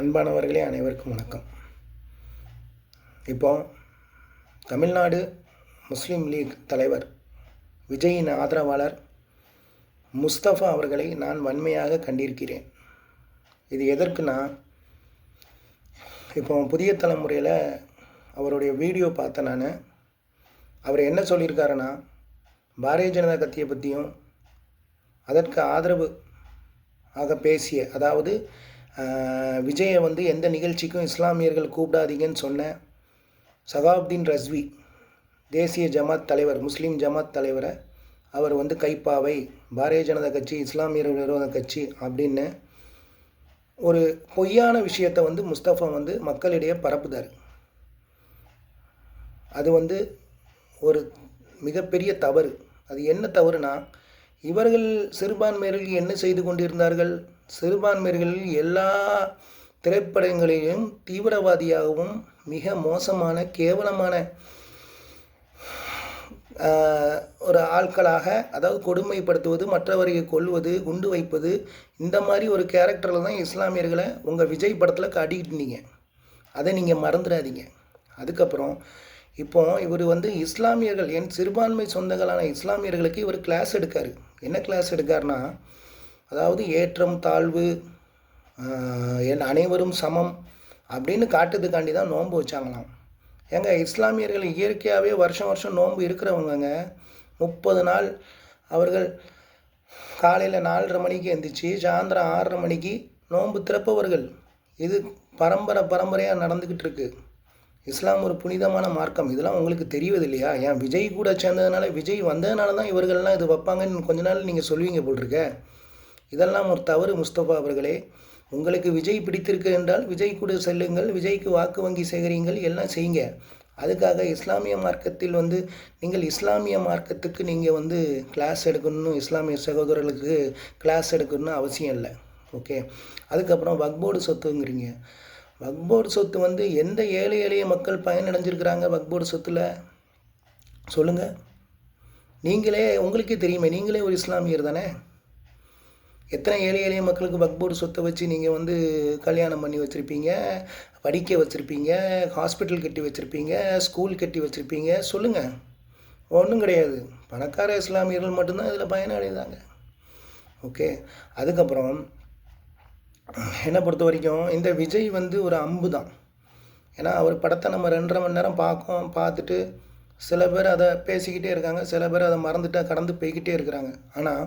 அன்பானவர்களே அனைவருக்கும் வணக்கம். இப்போ தமிழ்நாடு முஸ்லீம் லீக் தலைவர் விஜயின் ஆதரவாளர் முஸ்தபா அவர்களை நான் வன்மையாக கண்டிருக்கிறேன். இது எதற்குனா இப்போ புதிய தலைமுறையில் அவருடைய வீடியோ பார்த்தேன் நான். அவர் என்ன சொல்லியிருக்காருன்னா பாரதிய ஜனதா கட்சியை பற்றியும் அதற்கு ஆதரவு ஆக பேசிய அதாவது விஜயை வந்து எந்த நிகழ்ச்சிக்கும் இஸ்லாமியர்கள் கூப்பிடாதீங்கன்னு சொன்ன சகாப்தீன் ரஸ்வி தேசிய ஜமாத் தலைவர் முஸ்லீம் ஜமாத் தலைவரை அவர் வந்து கைப்பாவை பாரதிய ஜனதா கட்சி இஸ்லாமியர் விரோத கட்சி அப்படின்னு ஒரு பொய்யான விஷயத்தை வந்து முஸ்தஃபா வந்து மக்களிடையே பரப்புதார். அது வந்து ஒரு மிகப்பெரிய தவறு. அது என்ன தவறுனா இவர்கள் சிறுபான்மையர்கள் என்ன செய்து கொண்டிருந்தார்கள்? சிறுபான்மையர்களில் எல்லா திரைப்படங்களிலும் தீவிரவாதியாகவும் மிக மோசமான கேவலமான ஒரு ஆட்களாக அதாவது கொடுமைப்படுத்துவது மற்றவரை கொல்வது குண்டு வைப்பது இந்த மாதிரி ஒரு கேரக்டரில் தான் இஸ்லாமியர்களை உங்கள் விஜய் படத்தில் காட்டிக்கிட்டு இருந்தீங்க. அதை நீங்கள் மறந்துடாதீங்க. அதுக்கப்புறம் இப்போ இவர் வந்து இஸ்லாமியர்கள் என் சிறுபான்மை சொந்தங்களான இஸ்லாமியர்களுக்கு இவர் கிளாஸ் எடுக்காரு. என்ன கிளாஸ் எடுக்காருன்னா அதாவது ஏற்றம் தாழ்வு என் அனைவரும் சமம் அப்படின்னு காட்டுறதுக்காண்டி தான் நோன்பு வச்சாங்களாம். ஏங்க இஸ்லாமியர்கள் இயற்கையாகவே வருஷம் வருஷம் நோன்பு இருக்கிறவங்கங்க. முப்பது நாள் அவர்கள் காலையில் நாலரை மணிக்கு எந்திரிச்சு சாயந்தரம் ஆறரை மணிக்கு நோன்பு திறப்பவர்கள். இது பரம்பரை பரம்பரையாக நடந்துக்கிட்டு இருக்கு. இஸ்லாம் ஒரு புனிதமான மார்க்கம். இதெல்லாம் உங்களுக்கு தெரிவது இல்லையா ஏன் விஜய் கூட சேர்ந்ததுனால விஜய் வந்ததுனால தான் இவர்கள்லாம் இது வைப்பாங்கன்னு கொஞ்ச நாள் நீங்கள் சொல்லுவீங்க போல் இதெல்லாம் ஒரு தவறு முஸ்தபா அவர்களே. உங்களுக்கு விஜய் பிடித்திருக்கு என்றால் விஜய் கூட செல்லுங்கள் விஜய்க்கு வாக்கு வங்கி சேகரியுங்கள் எல்லாம் செய்யுங்க. அதுக்காக இஸ்லாமிய மார்க்கத்தில் வந்து நீங்கள் இஸ்லாமிய மார்க்கத்துக்கு நீங்கள் வந்து கிளாஸ் எடுக்கணும்னு இஸ்லாமிய சகோதரர்களுக்கு கிளாஸ் எடுக்கணும்னு அவசியம் இல்லை. ஓகே அதுக்கப்புறம் வக்போர்டு சொத்துங்கிறீங்க. வக்போர்டு சொத்து வந்து எந்த ஏழை எளிய மக்கள் பயனடைஞ்சிருக்கிறாங்க வக்போர்டு சொத்தில்? சொல்லுங்கள் நீங்களே உங்களுக்கே தெரியுமே நீங்களே ஒரு இஸ்லாமியர் தானே? எத்தனை ஏழை எளிய மக்களுக்கு வக்போர்டு சொத்தை வச்சு நீங்கள் வந்து கல்யாணம் பண்ணி வச்சுருப்பீங்க படிக்க வச்சுருப்பீங்க ஹாஸ்பிட்டல் கட்டி வச்சுருப்பீங்க ஸ்கூல் கட்டி வச்சுருப்பீங்க சொல்லுங்கள் ஒன்றும் கிடையாது. பணக்கார இஸ்லாமியர்கள் மட்டும்தான் இதில் பயனடைதாங்க ஓகே. அதுக்கப்புறம் என்னை பொறுத்த வரைக்கும் இந்த விஜய் வந்து ஒரு அம்பு தான் ஏன்னா அவர் படத்தை நம்ம ரெண்டரை மணி நேரம் பார்க்கோம் பார்த்துட்டு சில பேர் அதை பேசிக்கிட்டே இருக்காங்க சில பேர் அதை மறந்துட்டு கடந்து போய்கிட்டே இருக்கிறாங்க. ஆனால்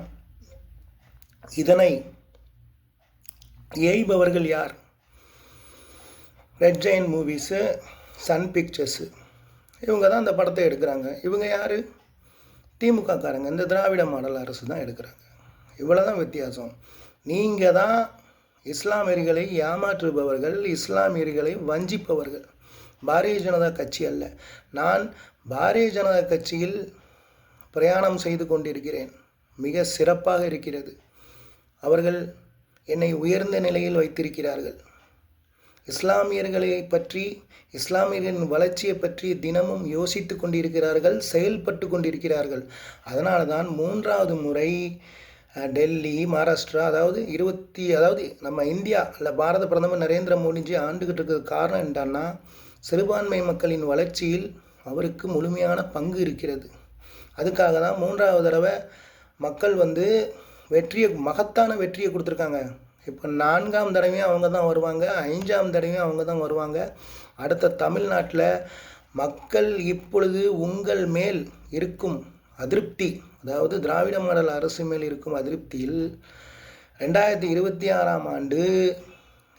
இதனை ஏய்பவர்கள் யார்? Red Giant Movies Sun Pictures இவங்க தான் அந்த படத்தை எடுக்கிறாங்க. இவங்க யார்? திமுககாரங்க இந்த திராவிட மாடல் அரசு தான் எடுக்கிறாங்க. இவ்வளோ தான் வித்தியாசம். நீங்கள் தான் இஸ்லாமியர்களை ஏமாற்றுபவர்கள் இஸ்லாமியர்களை வஞ்சிப்பவர்கள். பாரதிய ஜனதா கட்சி அல்ல. நான் பாரதிய ஜனதா கட்சியில் பிரயாணம் செய்து கொண்டிருக்கிறேன். மிக சிறப்பாக இருக்கிறது. அவர்கள் என்னை உயர்ந்த நிலையில் வைத்திருக்கிறார்கள். இஸ்லாமியர்களை பற்றி இஸ்லாமியர்களின் வளர்ச்சியை பற்றி தினமும் யோசித்து கொண்டிருக்கிறார்கள் செயல்பட்டு கொண்டிருக்கிறார்கள். அதனால தான் மூன்றாவது முறை டெல்லி மகாராஷ்டிரா அதாவது இருபத்தி அதாவது நம்ம இந்தியா இல்லை பாரத பிரதமர் நரேந்திர மோடிஜி ஆண்டுகிட்டு இருக்கிறது காரணம் என்னன்னா சிறுபான்மை மக்களின் வளர்ச்சியில் அவருக்கு முழுமையான பங்கு இருக்கிறது. அதுக்காக தான் மூன்றாவது தடவை மக்கள் வந்து வெற்றியை மகத்தான வெற்றியை கொடுத்துருக்காங்க. இப்போ நான்காம் தடவையும் அவங்க தான் வருவாங்க. ஐந்தாம் தடவையும் அவங்க தான் வருவாங்க. அடுத்த தமிழ்நாட்டில் மக்கள் இப்பொழுது உங்கள் மேல் இருக்கும் அதிருப்தி அதாவது திராவிட மாடல் அரசு மேல் இருக்கும் அதிருப்தியில் ரெண்டாயிரத்தி இருபத்தி ஆறாம் ஆண்டு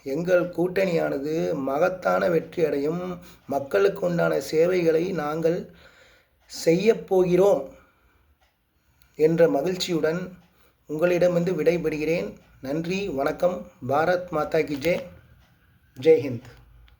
எங்கள் கூட்டணியானது மகத்தான வெற்றி அடையும். மக்களுக்கு உண்டான சேவைகளை நாங்கள் செய்யப்போகிறோம் என்ற மகிழ்ச்சியுடன் உங்களிடமிருந்து விடைபெறுகிறேன். நன்றி வணக்கம். பாரத் மாதா கி ஜெய் ஜெய் ஹிந்த்.